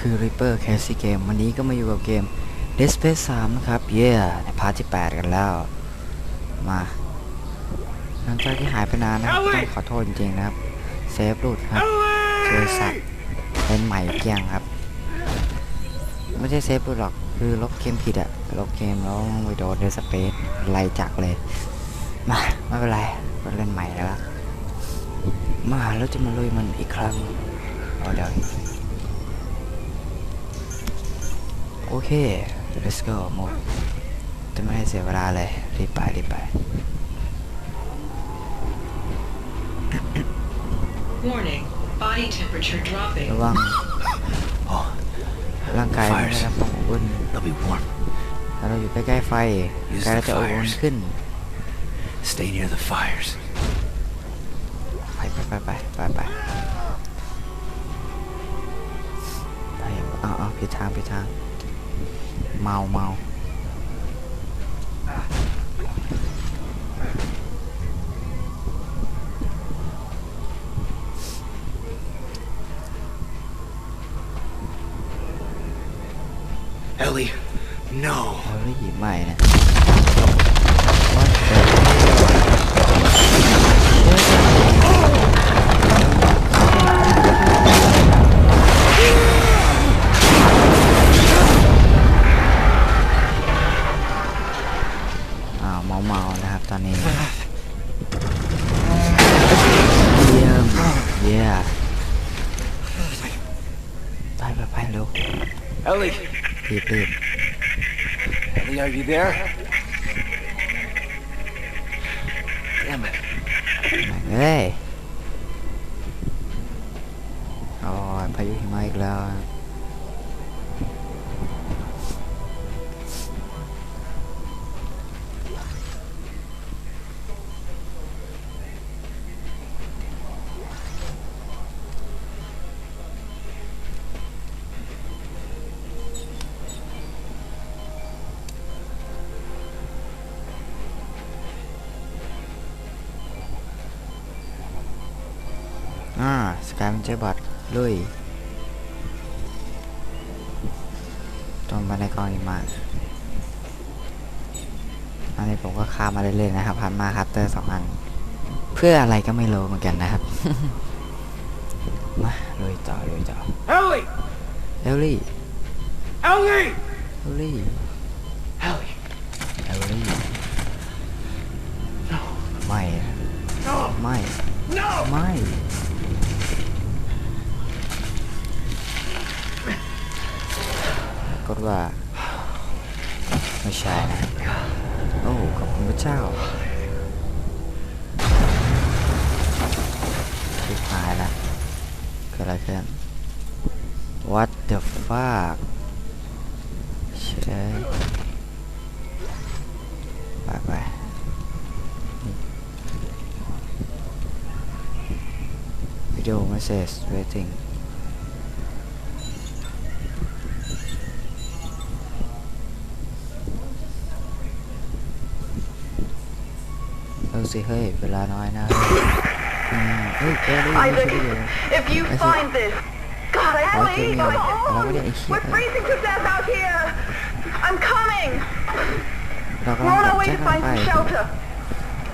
คือ Reaper Casey Game วันนี้ก็มาอยู่กับเกม Dead Space 3 นะครับ เย้ในพาร์ทที่ 8 กันแล้ว มาหลังจากที่หายไปนานนะครับต้องขอโทษจริงๆนะครับ เซฟหลุดครับเจอสัตว์เป็นใหม่เกลี้ยงครับ ไม่ใช่เซฟหลุดหรอก คือลบเกมผิดอะลบเกมแล้วไปโดน Dead Space ไล่จักเลย มาไม่เป็นไรก็เล่นใหม่แล้วมาแล้วจะมาลุยมันอีกครั้งเอาเดี๋ยว โอเค let's go โมจะไม่ให้เสียเวลาเลย รีบไป รีบไป Warning, body temperature dropping. ระวัง Oh, ร่างกายไม่ได้รับความอบอุ่น they'll be warm. ถ้าเราอยู่ใกล้ๆไฟกายเราจะอบอุ่นขึ้น Stay near the fires. ไปไปไปไปไปไปไปเอาเอาผิดทางผิดทาง เมาเมา Ellie, no. เราได้หยิบใหม่นะ เยี่ยไปไปไปเร็ว Ellie, รีบรีบ Ellie, are you there? Damn it. เฮ้ยโอ้ยพายุหิมะอีกแล้ว กายมันเจอบอทลุยตรงบันไดกองหิมะอันนี้ผมก็ข้ามมาเรื่อยๆนะครับพันมาคัตเตอร์สองอัน เพื่ออะไรก็ไม่รู้เหมือนกันนะครับ มาลุยต่อลุยต่อ Ellie! เอลลี่ Ellie! เอลลี่ Ellie, เอลลี่ไม่นะ no, ไม่ no! ไม่ กดว่า ไม่ใช่นะโอ้ขอบคุณพระเจ้าชิบหายละเกิดอะไรขึ้น What the fuck เชยไปไปวิดีโอ message waiting สิเฮ้ย เวลาน้อยนะอืมเฮ้ยเออได้ยินไม่ Isaac, ใช่เลย if you I see. find this, God, I Why Ellie, can't we- come why home. would I hear We're that? freezing to death out here. I'm coming. เรากำ We're ลัง on ต our ก way ใจ to กัน find ไป some shelter.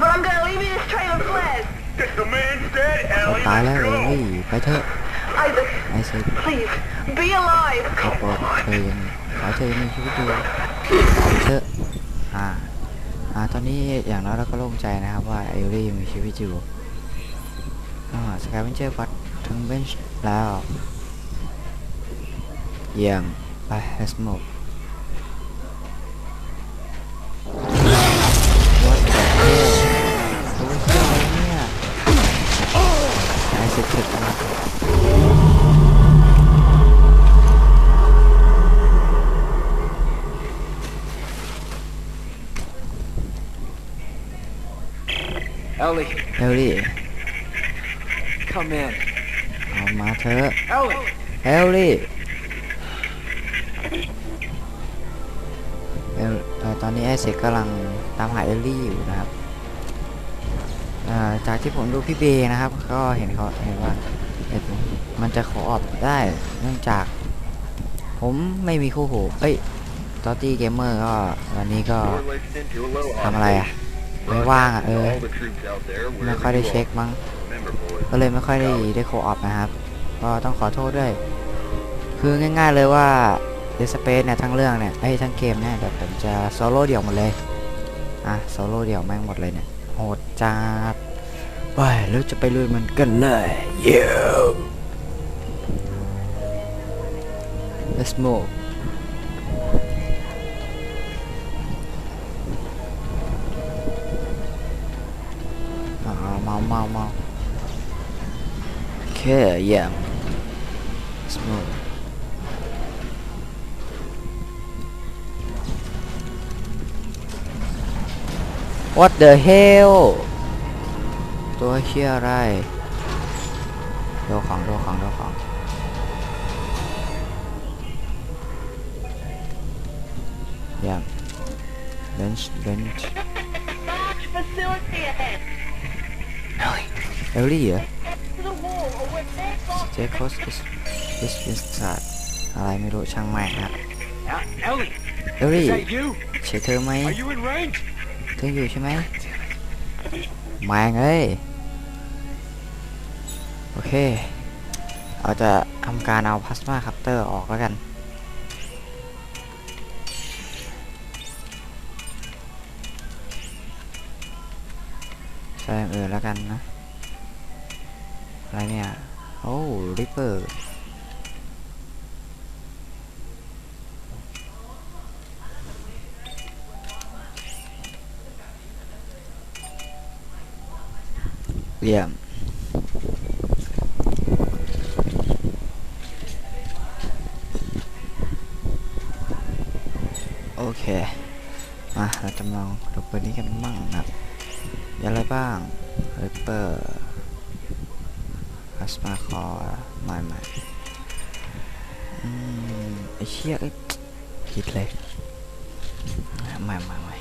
But I'm gonna leave you this trail of flares. If the man's dead, เรา Ellie, ตายแล้ว let's เอ go. ลี่ไปเถอะ Isaac, ไอ้เซ็ก please, be alive. ขอโปรดเธอยังขอเธอยังมีชีวิตอยู่เถอะอ่า อ่า ตอนนี้อย่างน้อยเราก็โล่งใจนะครับว่าเอลี่ยังมีชีวิตอยู่อ่าสกายเวนเจอร์ฟัดถึงเบนช์แล้วเยี่ยมไป let's move What the hell โอ้ยเหี้ยอะไรเนี่ยไอ้เซ็กถึกมาก Ellie, เอลลี่ come in. เอามาเถอะ Ellie! เอลลี่เอลเอ่อตอนนี้ไอเซกกำลังตามหาเอลลี่อยู่นะครับเอ่อจากที่ผมดูพี่เบย์นะครับ ก็เห็นเขาเห็นว่าเอ็ดมันจะขอออกได้เนื่องจาก ผมไม่มีคู่หู เอ้ยตอตี้เกมเมอร์ก็วันนี้ก็ทำอะไรอะ ไม่ว่างอะเออไม่ค่อยได้เช็คมั้งก็เลยไม่ค่อยได้ได้โคออปนะครับก็ต้องขอโทษด้วย คือง่ายๆเลยว่า Dead Space เนี่ยทั้งเรื่องเนี่ยไอ้ทั้งเกมเนี่ยเดี๋ยวผมจะโซโล่เดี่ยวหมดเลยอะโซโล่เดี่ยวแม่งหมดเลยเนี่ยโหดจัดไปแล้วจะไปลุยมันกันเลย yeah let's move เมาเมาเมาโอเค yeah let's move what the hell ตัวเชี่ยอะไรดูของดูของดูของเยี่ยม bench bench Large facility ahead. เอลลี่เหรอ To the wall or we're dead off. J cost is is inside อะไรไม่รู้ช่างแม่งครับ El- Ellie, เอลลี่ is that you? เชื่อเธอไหม Are you in range? เธออยู่ใช่ไหมแมงเอ้ยโอเค เราจะทำการเอาพลาสมาคัพเตอร์ออกแล้วกันใส่อย่างอื่นแล้วกันนะ อะไรเนี่ย โอ้ริปเปอร์เยี่ยมโอเค มาเราจะลองดูปืนนี้กันบ้างนะครับมีอะไรบ้างริปเปอร์ สมาคอใหม่ใหม่ไอเชี่ยคิดเลยใหม่ใหม่ใหม่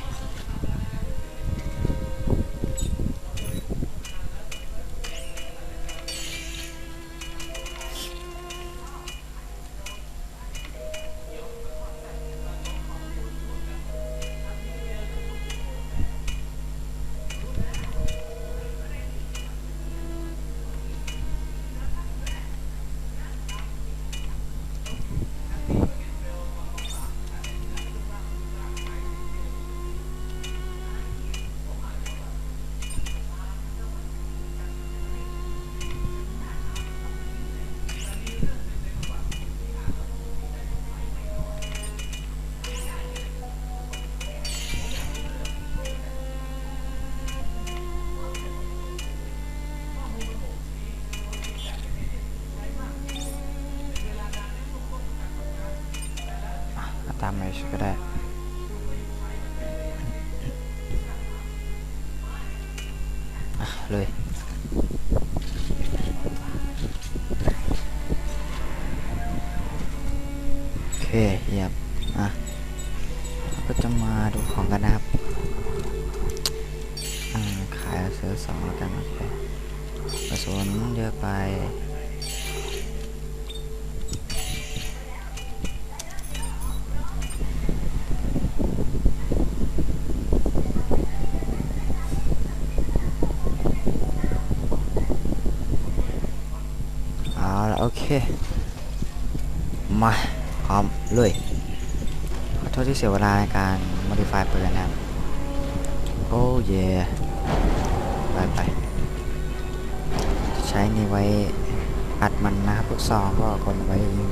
ก็ได้เลยโอเคเยี่ยมอะก็จะมาดูของกันนะครับขายแล้วซื้อสองกันโอเคกระสุนเยอะไป มาพร้อมเลยขอโทษที่เสียเวลาในการ modify ปืนนะครับโอ้เย่ไปไปใช้นี่ไว้อัดมันนะครับลูกซองก็คนไว้ยิง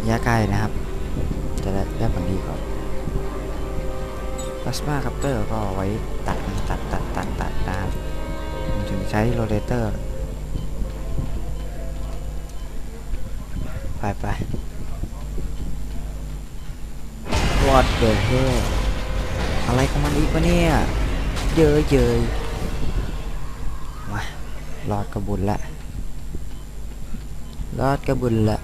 ระยะใกล้นะครับ จะได้ได้ผลดีกว่า plasma captor ก็ไว้ตัดตัดตัดตัดตัดนะครับถึงใช้โรเลเตอร์ ไปไป What the hell อะไรของมันอีกวะเนี่ยเยอะเยยมารอดกระบุญละรอดกระบุญละ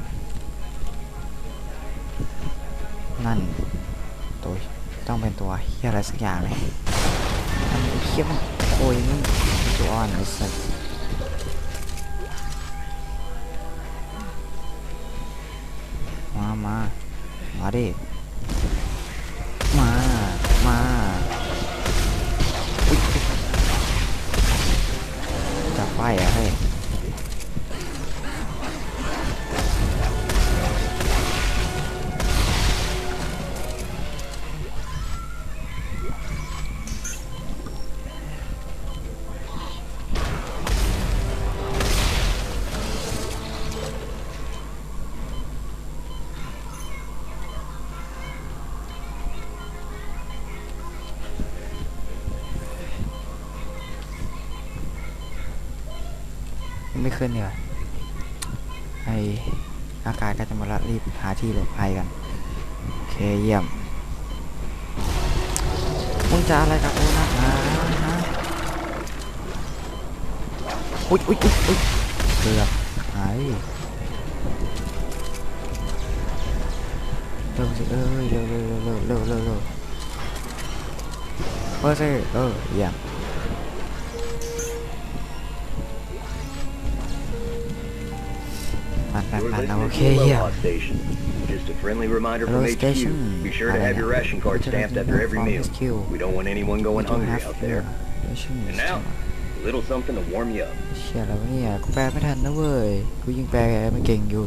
นั่นตัวต้องเป็นตัวเฮียอะไรสักอย่างเลยมันเฮียมันโอ้ยนี่ตัวอ่อนไอ้สัส মা। আরে ขึ้นเนี่ยไออากาศก็จะมาละรีบหาที่หลบภัยกัน โอเคเยี่ยมมึงจะอะไรกับกูนักหนาฮะอุ๊ยอุ๊ยอุ๊ยอุ๊ยเกือบหายเร็วสิเอ้ยเร็วเร็วเร็วเร็วเร็วเร็วเร็วเออสิเออเยี่ยม You're ปัน listening โอ to เค the เยี่ยม Aloha Station. Just a friendly reminder Hello from station. HQ. Be sure to have your ration card stamped after every meal. We don't want anyone going hungry out there. And now, a little something to warm you up. เชี่ยแล้วะเนี่ยกูแปลไม่ทันนะเว้ย กูยิงแปลไม่เก่งอยู่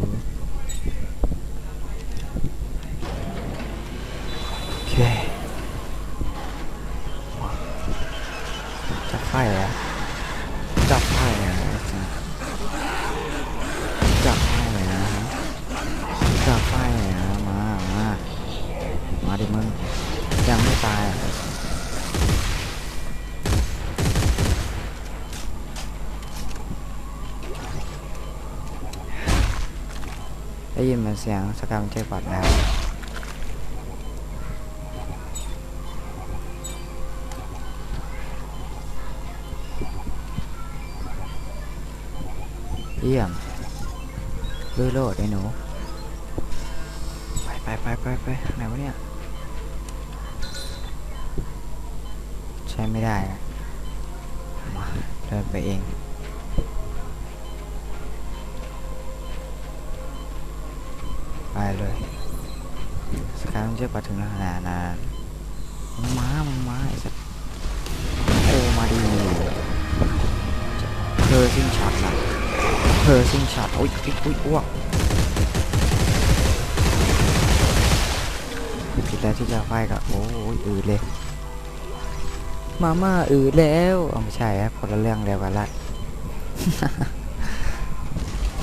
เสียงสกามเจอบอดแล้วเยี่ยมลุยโลดไอ้หนู ไปไปไปไปไปไหนวะเนี่ย ใช้ไม่ได้มาเดินไปเอง ไปเลยสกายมันจะมาถึงแล้วนะนะมึงมามึงมาไอ้สัสโอ้มาดีเพอร์ซิงช็อตนะเพอร์ซิงช็อตอุ้ยอุ้ยอุ้ยอ้วกผิดแล้วที่จะไฟกับโอ้ยอืดเลยมาม่าอืดแล้วเอาไม่ใช่ครับคนละเรื่องเดียวกันละ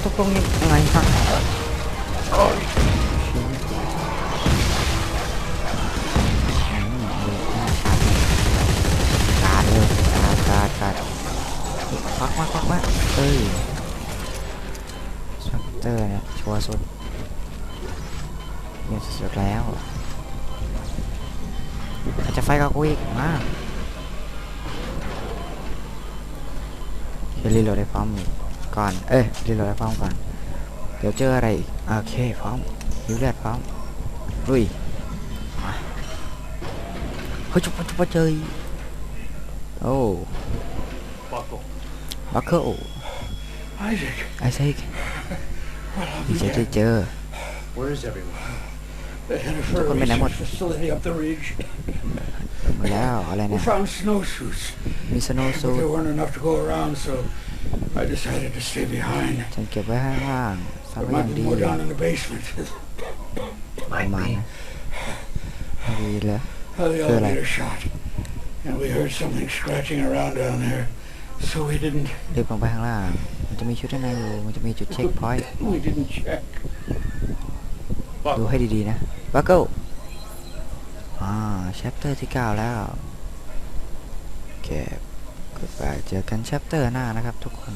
ตกลงยังไงฮะข วักมาควักมาเอ้ยสปักเตอร์เนี่ยชัวร์สุดเนี่ยสุดแล้วอาจจะไฟกับกูอีกมาเดี๋ยวรีโหลดให้พร้อมก่อน เอ้ยรีโหลดให้พร้อมก่อน เดี๋ยวเจออะไรอีกโอเคพร้อมยิวเลือดพร้อมลุยมาเฮ้ยจุ๊บจุ๊บเจอโอ้ บัคเคิล Isaac. ไอเซกดีใจได้เจอ Where is everyone? They headed for Took a a minute, research what? facility up the ridge. หมดแล้วอะไร We เนี่ย found snowsuits, มีสโนว์ but ซู there weren't enough to go around, so I decided to stay behind. ฉันเก็บไว้ข้างล่างสร้าง There ไว้อย่าง might ดี be more down in the basement. ประมาณนะไม่ดีเลย How the Good. elevator shot. And we heard something scratching around down there. So we didn't รีบลงไปข้างล่าง มันจะมีชุดด้านในอยู่ มันจะมีจุดเช็คพอยต์ we didn't check. ดูให้ดีๆนะบัคเกิลอ่าแชปเตอร์ที่ 9 แล้ว เก็บกดไปเจอกันแชปเตอร์หน้านะครับทุกคน